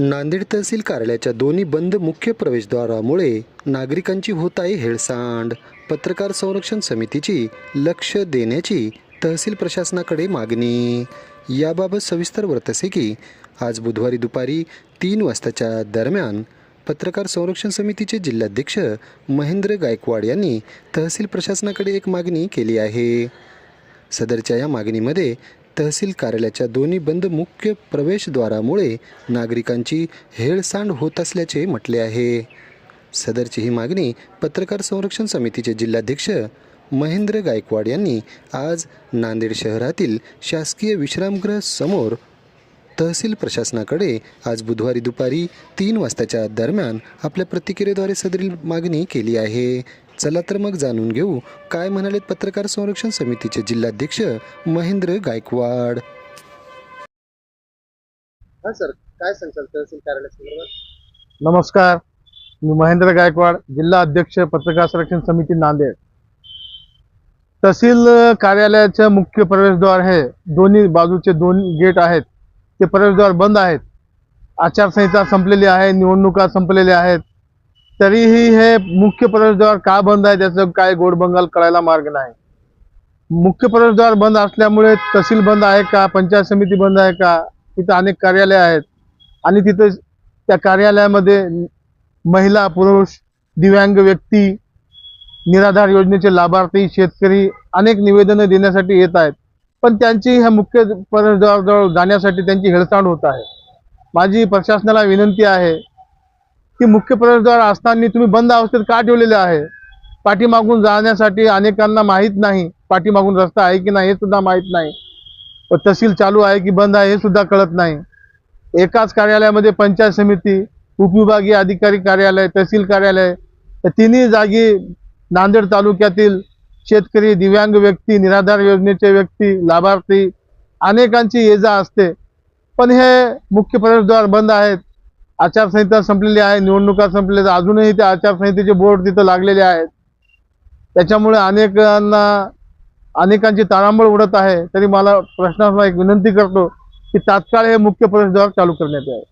नांदेड तहसील कार्यालयाच्या दोन्ही बंद मुख्य प्रवेशद्वारामुळे नागरिकांची होत आहे हेळसांड. पत्रकार संरक्षण समितीची लक्ष देण्याची तहसील प्रशासनाकडे मागणी. याबाबत सविस्तर वर्तसे की आज बुधवारी दुपारी तीन वाजताच्या दरम्यान पत्रकार संरक्षण समितीचे जिल्हाध्यक्ष महेंद्र गायकवाड यांनी तहसील प्रशासनाकडे एक मागणी केली आहे. सदरच्या या मागणीमध्ये तहसील कार्यालयाच्या दोन्ही बंद मुख्य प्रवेशद्वारामुळे नागरिकांची हेळसांड होत असल्याचे म्हटले आहे. सदरची ही मागणी पत्रकार संरक्षण समितीचे जिल्हाध्यक्ष महेंद्र गायकवाड यांनी आज नांदेड शहरातील शासकीय विश्रामगृह समोर तहसील प्रशासनाकडे आज बुधवारी दुपारी तीन वाजताच्या दरम्यान आपल्या प्रतिक्रियेद्वारे सदरील मागणी केली आहे. चला तर मग जाणून घेऊ. काय म्हणालेत पत्रकार संरक्षण समितीचे जिल्हाध्यक्ष महेंद्र गायकवाड? हा सर काय सांगताल तहसील कार्यालयासंदर्भात? नमस्कार मी महेंद्र गायकवाड जिल्हा अध्यक्ष पत्रकार संरक्षण समिती नांदेड. तहसील कार्यालयाचे मुख्य प्रवेशद्वार हे दोन्ही बाजूचे दोन गेट आहेत. ते प्रवेशद्वार बंद आहेत. आचारसंहिता संपलेली आहे निवडणुका संपलेल्या आहेत. तरीही हे मुख्य प्रवेशद्वार का बंद आहे त्याचं काय गोडबंगाल कळायला मार्ग नाही. मुख्य प्रवेशद्वार बंद असल्यामुळे तहसील बंद आहे का? पंचायत समिती बंद आहे का? तिथं अनेक कार्यालय आहेत. आणि तिथं त्या कार्यालयामध्ये महिला पुरुष दिव्यांग व्यक्ती निराधार योजनेचे लाभार्थी शेतकरी अनेक निवेदनं देण्यासाठी येत आहेत. पण त्यांची ह्या मुख्य प्रवेशद्वाराजवळ जाण्यासाठी त्यांची हेळसांड होत आहे. माझी प्रशासनाला विनंती आहे की मुख्य प्रवेशद्वार असताना तुम्ही बंद अवस्थेत का ठेवलेले आहे? पाठीमागून जाण्यासाठी अनेकांना माहीत नाही. पाठीमागून रस्ता आहे की नाही हे सुद्धा माहीत नाही. व तहसील चालू आहे की बंद आहे हे सुद्धा कळत नाही. एकाच कार्यालयामध्ये पंचायत समिती उपविभागीय अधिकारी कार्यालय तहसील कार्यालय या तिन्ही जागी नांदेड तालुक्यातील शेतकरी दिव्यांग व्यक्ती निराधार योजनेचे व्यक्ती लाभार्थी अनेकांची ये जा असते. पण हे मुख्य प्रवेशद्वार बंद आहेत. आचारसंहिता संपलेली आहे निवडणुका संपलेल्या अजूनही त्या आचारसंहितेचे बोर्ड तिथं लागलेले आहेत. त्याच्यामुळे अनेकांना अनेकांची तारांबळ उडत आहे. तरी मला प्रश्नांना एक विनंती करतो की तात्काळ हे मुख्य प्रवेशद्वार चालू करण्यात यावे.